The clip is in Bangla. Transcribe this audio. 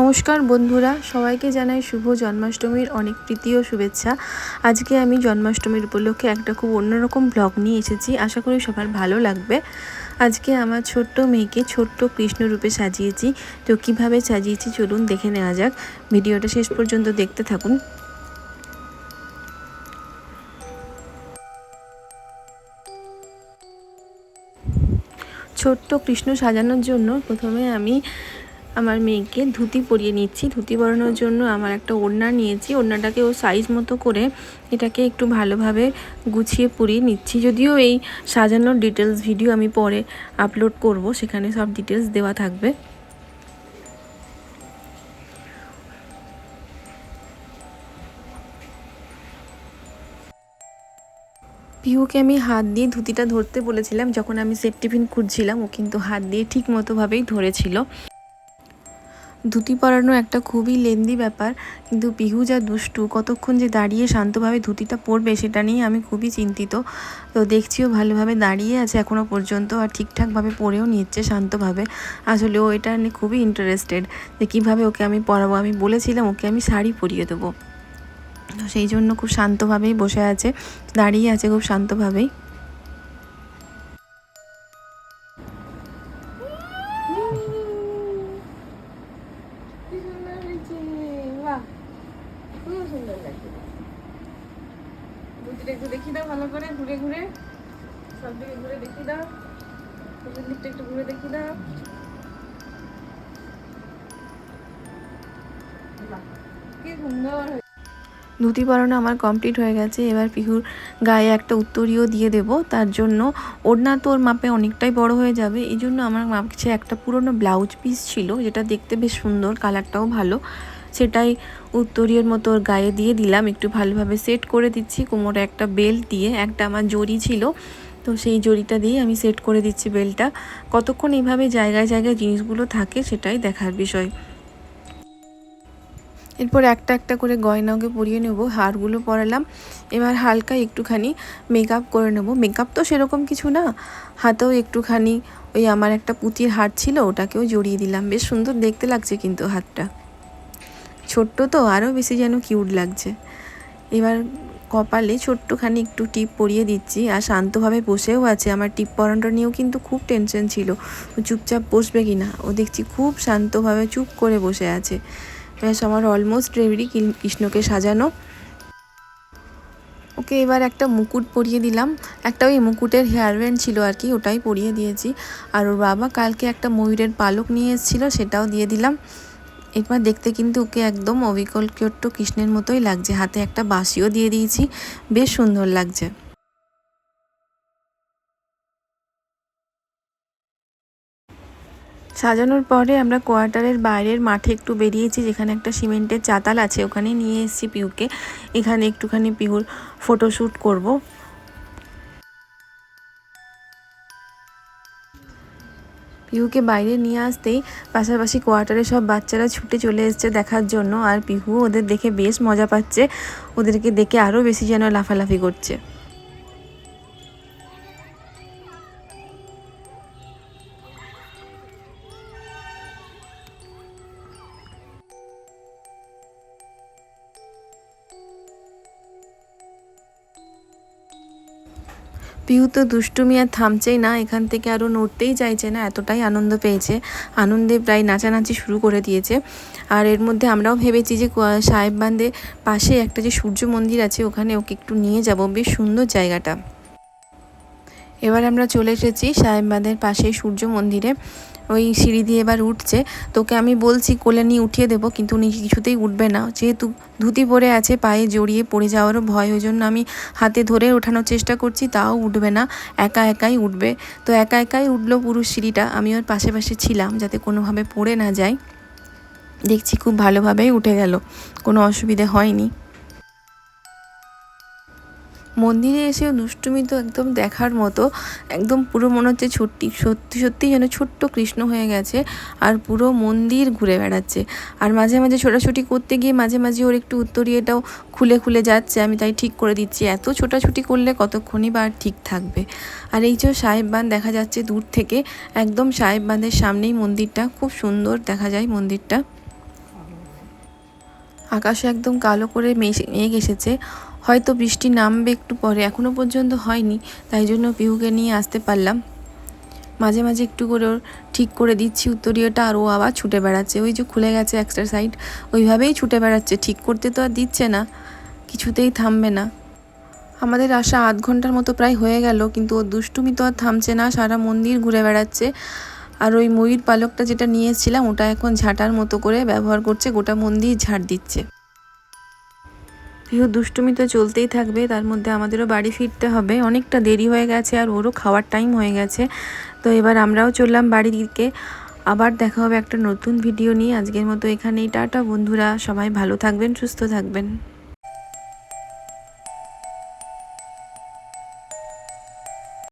নমস্কার বন্ধুরা, সবাইকে জানাই শুভ জন্মাষ্টমীর অনেক প্রীতি ও শুভেচ্ছা। আজকে আমি জন্মাষ্টমীর উপলক্ষে একটা খুব অন্যরকম ব্লগ নিয়ে এসেছি, আশা করি সবার ভালো লাগবে। আজকে আমার ছোট্ট মেয়েকে ছোট্ট কৃষ্ণরূপে সাজিয়েছি, তো কীভাবে সাজিয়েছি চলুন দেখে নেওয়া যাক। ভিডিওটা শেষ পর্যন্ত দেখতে থাকুন। ছোট্ট কৃষ্ণ সাজানোর জন্য প্রথমে আমি আমার মেয়েকে ধুতি পরিয়ে নিচ্ছি। ধুতি পরানোর জন্য আমার একটা ওড়না নিয়েছি। ওড়নাটাকে ও সাইজ মতো করে এটাকে একটু ভালোভাবে গুছিয়ে পরিয়ে নিচ্ছি। যদিও এই সাজানোর ডিটেলস ভিডিও আমি পরে আপলোড করব, সেখানে সব ডিটেলস দেওয়া থাকবে। পিহুকে আমি হাত দিয়ে ধুতিটা ধরতে বলেছিলাম, যখন আমি সেফটিফিন খুঁজছিলাম, ও কিন্তু হাত দিয়ে ঠিক মতোভাবেই ধরেছিল। ধুতি পরানো একটা খুবই লেন্দি ব্যাপার, কিন্তু পিহু যা দুষ্টু, কতক্ষণ যে দাঁড়িয়ে শান্তভাবে ধুতিটা পরবে সেটা নিয়ে আমি খুবই চিন্তিত। তো দেখছিও ভালোভাবে দাঁড়িয়ে আছে এখনও পর্যন্ত আর ঠিকঠাকভাবে পরেও নিচ্ছে শান্তভাবে। আসলে ও এটা নিয়ে খুবই ইন্টারেস্টেড যে কীভাবে ওকে আমি পরাবো। আমি বলেছিলাম ওকে আমি শাড়ি পরিয়ে দেবো। তো সেই জন্য খুব শান্তভাবেই বসে আছে, দাঁড়িয়ে আছে খুব শান্তভাবেই। একটু দেখি দাও ভালো করে, ঘুরে ঘুরে। সব দিকে ঘুরে দেখি দাও। দিকটা একটু ঘুরে দেখি দাও। কি সুন্দর ধুতি পরানো আমার কমপ্লিট হয়ে গেছে। এবার পিহুর গায়ে একটা উত্তরীয় দিয়ে দেব। তার জন্য ওড়না তো ওর মাপে অনেকটাই বড় হয়ে যাবে। এই জন্য আমার মাপছে একটা পুরনো ব্লাউজ পিস ছিল, যেটা দেখতে বেশ সুন্দর, কালারটাও ভালো। সেটাই উত্তরীয়ের মতো ওর গায়ে দিয়ে দিলাম। একটু ভালোভাবে সেট করে দিচ্ছি। কোমরে একটা বেল্ট দিয়ে, একটা আমার জড়ি ছিল, তো সেই জড়িটা দিয়ে আমি সেট করে দিচ্ছি বেলটা। কতক্ষণ এইভাবে জায়গায় জায়গায় জিনিসগুলো থাকে সেটাই দেখার বিষয়। এরপর একটা একটা করে গয়না ওকে পরিয়ে নেব, হারগুলো পরালাম। এবার হালকা একটুখানি মেকআপ করে নেব। মেকআপ তো সেরকম কিছু না, হাতেও একটুখানি ওই আমার একটা পুঁতির হার ছিল, ওটাকেও জড়িয়ে দিলাম। বেশ সুন্দর দেখতে লাগছে কিন্তু হাতটা। ছোট্ট তো আরও বেশি যেন কিউট লাগছে। এবার কপালে ছোট্টখানি একটু টিপ পরিয়ে দিচ্ছি, আর শান্তভাবে বসেও আছে। আমার টিপ পরানোটা নিয়েও কিন্তু খুব টেনশন ছিল। চুপচাপ বসবে কি না ও দেখছি খুব শান্তভাবে চুপ করে বসে আছে। ব্যাস, আমার অলমোস্ট রেডি কৃষ্ণকে সাজানো। ওকে এবার একটা মুকুট পরিয়ে দিলাম। একটা ওই মুকুটের হেয়ার ব্যান্ড ছিল আর কি, ওটাই পরিয়ে দিয়েছি। আর ওর বাবা কালকে একটা ময়ূরের পালক নিয়ে এসেছিল, সেটাও দিয়ে দিলাম। এরপর দেখতে কিন্তু ওকে একদম অবিকল ছোট্ট কৃষ্ণের মতোই লাগছে। হাতে একটা বাঁশিও দিয়ে দিয়েছি। বেশ সুন্দর লাগছে। সাজানোর পরে আমরা কোয়ার্টারের বাইরের মাঠে একটু বেরিয়েছি, যেখানে একটা সিমেন্টের চাতাল আছে। ওখানে নিয়ে এসেছি পিউকে। এখানে একটুখানি পিহুর ফটোশ্যুট করব। পিহুকে বাইরে নিয়ে আসতেই পাশাপাশি কোয়ার্টারে সব বাচ্চারা ছুটে চলে এসছে দেখার জন্য। আর পিহু ওদের দেখে বেশ মজা পাচ্ছে। ওদেরকে দেখে আরও বেশি যেন লাফালাফি করছে। পিহু তো দুষ্টুমি আর থামছেই না, এখান থেকে আরও নড়তেই চাইছে না, এতটাই আনন্দ পেয়েছে। আনন্দে প্রায় নাচানাচি শুরু করে দিয়েছে। আর এর মধ্যে আমরাও ভেবেছি যে সাহেব বান্ধে পাশে একটা যে সূর্য মন্দির আছে, ওখানে ওকে একটু নিয়ে যাব। বেশ সুন্দর জায়গাটা। এবার আমরা চলে এসেছি সাহেব বাঁধের পাশে সূর্য মন্দিরে। ওই সিঁড়ি দিয়ে এবার উঠছে। তোকে আমি বলছি, কোলে নিয়ে উঠিয়ে দেবো, কিন্তু উনি কিছুতেই উঠবে না। যেহেতু ধুতি পরে আছে, পায়ে জড়িয়ে পড়ে যাওয়ারও ভয়। ওই জন্য আমি হাতে ধরে ওঠানোর চেষ্টা করছি, তাও উঠবে না। একা একাই উঠবে। তো একা একাই উঠল পুরুষ সিঁড়িটা। আমি ওর পাশে পাশে ছিলাম, যাতে কোনোভাবে পড়ে না যায়। দেখছি খুব ভালোভাবেই উঠে গেল। কোনো অসুবিধে হয়নি। মন্দিরে এসেও দুষ্টুমি তো একদম দেখার মতো, একদম পুরো মনে হচ্ছে ছোট্টি সত্যি সত্যি যেন ছোট্ট কৃষ্ণ হয়ে গেছে আর পুরো মন্দির ঘুরে বেড়াচ্ছে। আর মাঝে মাঝে ছোটাছুটি করতে গিয়ে মাঝে মাঝে ওর একটু উত্তরীয়টাও খুলে খুলে যাচ্ছে, আমি তাই ঠিক করে দিচ্ছি। এত ছোটাছুটি করলে কতক্ষণই বা ঠিক থাকবে? আর এই যে সাহেব বাঁধ দেখা যাচ্ছে দূর থেকে, একদম সাহেব বাঁধের সামনেই মন্দিরটা, খুব সুন্দর দেখা যায় মন্দিরটা। আকাশে একদম কালো করে মেঘ এসেছে। হয়তো বৃষ্টি নামবে একটু পরে। এখনও পর্যন্ত হয়নি, তাই জন্য পিহুকে নিয়ে আসতে পারলাম। মাঝে মাঝে একটু করে ওর ঠিক করে দিচ্ছি, উত্তরীয়টা আর ও আবার ছুটে বেড়াচ্ছে। ওই যে খুলে গেছে এক্সট্রা সাইড ওইভাবেই ছুটে বেড়াচ্ছে। ঠিক করতে তো আর দিচ্ছে না, কিছুতেই থামবে না। আমাদের আসা আধ ঘণ্টার মতো প্রায় হয়ে গেল, কিন্তু ওর দুষ্টুমি তো আর থামছে না, সারা মন্দির ঘুরে বেড়াচ্ছে। আর ওই ময়ূর পালকটা যেটা নিয়েছিলাম, ওটা এখন ঝাঁটার মতো করে ব্যবহার করছে, গোটা মন্দির ঝাড় দিচ্ছে। প্রিয় দুষ্টুমি তো চলতেই থাকবে, তার মধ্যে আমাদেরও বাড়ি ফিরতে হবে। অনেকটা দেরি হয়ে গেছে আর ওরও খাওয়ার টাইম হয়ে গেছে। তো এবার আমরাও চললাম বাড়ির দিকে। আবার দেখা হবে একটা নতুন ভিডিও নিয়ে। আজকের মতো এখানেই, টাটা বন্ধুরা। সবাই ভালো থাকবেন, সুস্থ থাকবেন।